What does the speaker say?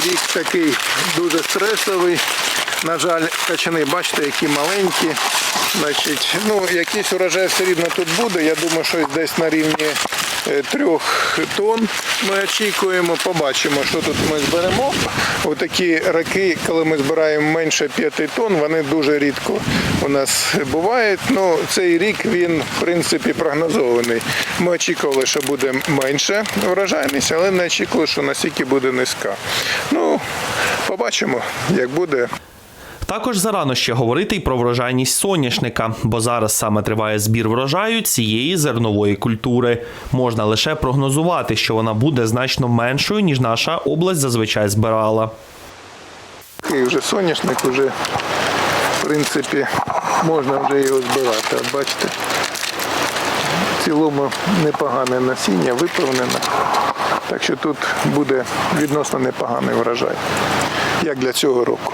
Рік такий дуже стресовий. На жаль, качани, бачите, які маленькі. Значить, ну, якийсь урожай все рівно тут буде. Я думаю, що десь на рівні трьох тонн ми очікуємо. Побачимо, що тут ми зберемо. Отакі роки, коли ми збираємо менше 5 тонн, вони дуже рідко у нас бувають. Ну, цей рік він, в принципі, прогнозований. Ми очікували, що буде менше врожайність, але не очікували, що настільки буде низька. Ну, побачимо, як буде. Також зарано ще говорити й про врожайність соняшника, бо зараз саме триває збір врожаю цієї зернової культури. Можна лише прогнозувати, що вона буде значно меншою, ніж наша область зазвичай збирала. Такий вже соняшник, вже, в принципі, можна вже його збирати. От бачите, в цілому непогане насіння, виповнене. Так що тут буде відносно непоганий врожай, як для цього року.